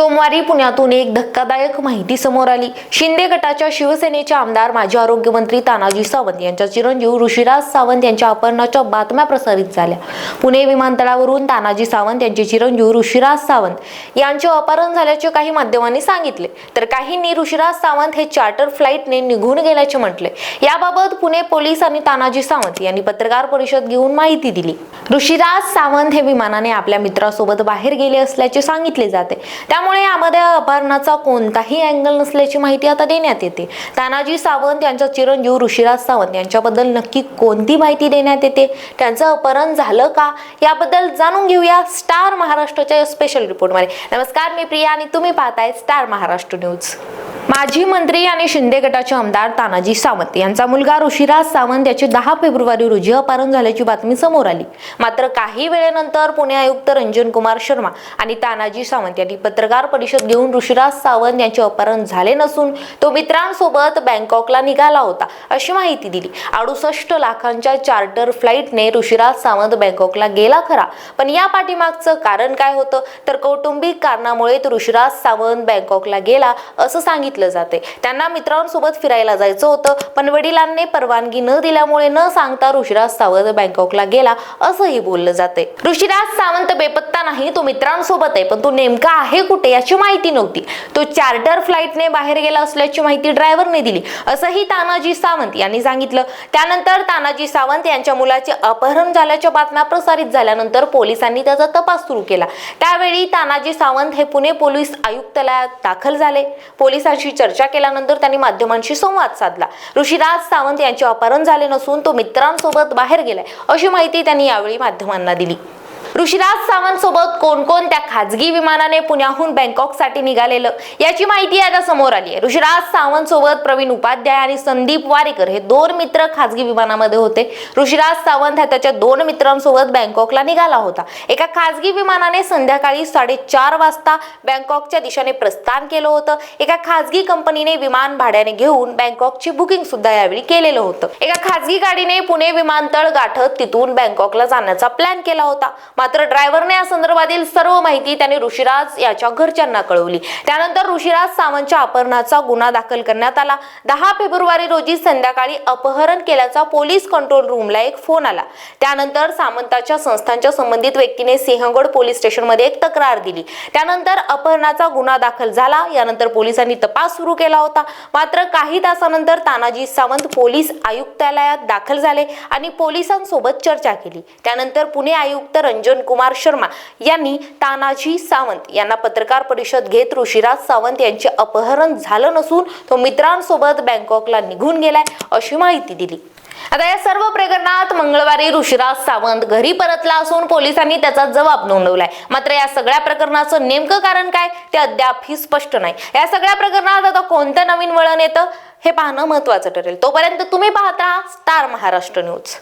सोमवारी पुण्यातून एक धक्कादायक माहिती समोर आली. शिंदे गटाच्या शिवसेनेचे आमदार माजी आरोग्यमंत्री तानाजी सावंत यांच्या चिरंजीव ऋषिराज सावंत यांच्या अपहरणाच्या बातम्या प्रसारित झाल्या. पुणे विमानतळावरून तानाजी सावंत यांचे चिरंजीव ऋषिराज सावंत यांचे अपहरण झाल्याचे काही माध्यमांनी सांगितले. तर काहींनी ऋषिराज सावंत हे चार्टर फ्लाईटने निघून गेल्याचे म्हटले. याबाबत पुणे पोलीस आणि तानाजी सावंत यांनी पत्रकार परिषद घेऊन माहिती दिली. ऋषिराज सावंत हे विमानाने आपल्या मित्रासोबत बाहेर गेले असल्याचे सांगितले जाते. त्यामुळे यामध्ये अपहरणाचा कोणताही अँगल नसल्याची माहिती आता देण्यात येते. तानाजी सावंत यांचा चिरंजीव ऋषिराज सावंत यांच्याबद्दल नक्की कोणती माहिती देण्यात येते? त्यांचं अपहरण झालं का? याबद्दल जाणून घेऊया स्टार महाराष्ट्राच्या स्पेशल रिपोर्टमध्ये नमस्कार मी प्रिया आणि तुम्ही पाहताय स्टार महाराष्ट्र न्यूज माजी मंत्री आणि शिंदे गटाचे आमदार तानाजी सावंत यांचा मुलगा ऋषिराज सावंत याचे दहा फेब्रुवारी रोजी अपहरण झाल्याची बातमी समोर आली. मात्र काही वेळेनंतर पुणे आयुक्त रंजन कुमार शर्मा आणि तानाजी सावंत यांनी पत्रकार परिषद घेऊन ऋषिराज सावंत यांचे अपहरण झाले नसून तो मित्रांसोबत बँकॉकला निघाला होता अशी माहिती दिली. अडुसष्ट लाखांच्या चार्टर फ्लाईटने ऋषिराज सावंत बँकॉकला गेला खरा. पण या पाठीमागचं कारण काय होतं? तर कौटुंबिक कारणामुळे ऋषिराज सावंत बँकॉकला गेला असं सांगितलं जाते. त्यांना मित्रांसोबत फिरायला जायचं होतं पण वडिलांनी परवानगी न दिल्यामुळे न सांगता ऋषिराज सावंत बँकॉकला गेला असंही बोललं जाते. ऋषिराज सावंत बेपत्ता नाही तो मित्रांसोबत आहे पण तो नेमका आहे कुठे याची माहिती नव्हती. तो चार्टर फ्लाईटने बाहेर गेला असल्याची माहिती ड्रायव्हरने दिली असंही तानाजी सावंत यांनी सांगितलं. त्यानंतर तानाजी सावंत यांच्या मुलाचे अपहरण झाल्याच्या बातम्या प्रसारित झाल्यानंतर पोलिसांनी त्याचा तपास सुरू केला. त्यावेळी तानाजी सावंत हे पुणे पोलीस आयुक्तालयात दाखल झाले. पोलिसांशी चर्चा केल्यानंतर त्यांनी माध्यमांशी संवाद साधला. ऋषिराज सावंत यांचे अपहरण झाले नसून तो मित्रांसोबत बाहेर गेलाय अशी माहिती त्यांनी यावेळी माध्यमांना दिली. ऋषिराज सावंत सोबत कोणकोणत्या खाजगी विमानाने पुण्याहून बँकॉकसाठी निघालेलं याची माहिती आता समोर आली आहे. ऋषिराज सावंत सोबत प्रवीण उपाध्याय आणि संदीप वारेकर हे दोन मित्र खाजगी विमानामध्ये होते. ऋषिराज सावंत हा त्याच्या दोन मित्रांसोबत बँकॉकला निघाला होता. एका खाजगी विमानाने संध्याकाळी साडेचार वाजता बँकॉकच्या दिशेने प्रस्थान केलं होतं. एका खाजगी कंपनीने विमान भाड्याने घेऊन बँकॉकची बुकिंग सुद्धा यावेळी केलेलं होतं. एका खाजगी गाडीने पुणे विमानतळ गाठत तिथून बँकॉकला जाण्याचा प्लॅन केला होता. मात्र ड्रायव्हरने या संदर्भातील सर्व माहिती त्याने ऋषिराज याच्या घरच्यांना कळवली. त्यानंतर ऋषिराज सावंतच्या अपहरणाचा गुन्हा दाखल करण्यात आला. दहा फेब्रुवारी रोजी संध्याकाळी अपहरण केल्याचा पोलीस कंट्रोल रूमला एक फोन आला. त्यानंतर सामंताच्या संस्थांच्या संबंधित व्यक्तीने सिंहगड पोलीस स्टेशनमध्ये एक तक्रार दिली. त्यानंतर अपहरणाचा गुन्हा दाखल झाला. यानंतर पोलिसांनी तपास सुरू केला होता. मात्र काही तासानंतर तानाजी सावंत पोलीस आयुक्तालयात दाखल झाले आणि पोलिसांसोबत चर्चा केली. त्यानंतर पुणे आयुक्त रंजन कुमार शर्मा यांनी तानाजी सावंत यांना पत्रकार परिषद घेत ऋषिराज सावंत यांचे अपहरण झालं नसून तो मित्रांसोबत बँकॉकला निघून गेलाय अशी माहिती दिली. आता या सर्व प्रकरणात मंगळवारी ऋषिराज सावंत घरी परतला असून पोलिसांनी त्याचा जबाब नोंदवलाय. मात्र या सगळ्या प्रकरणाचं नेमकं कारण काय ते अद्यापही स्पष्ट नाही. या सगळ्या प्रकरणात आता कोणतं नवीन वळण येतं हे पाहणं महत्वाचं ठरेल. तोपर्यंत तुम्ही पाहता स्टार महाराष्ट्र न्यूज.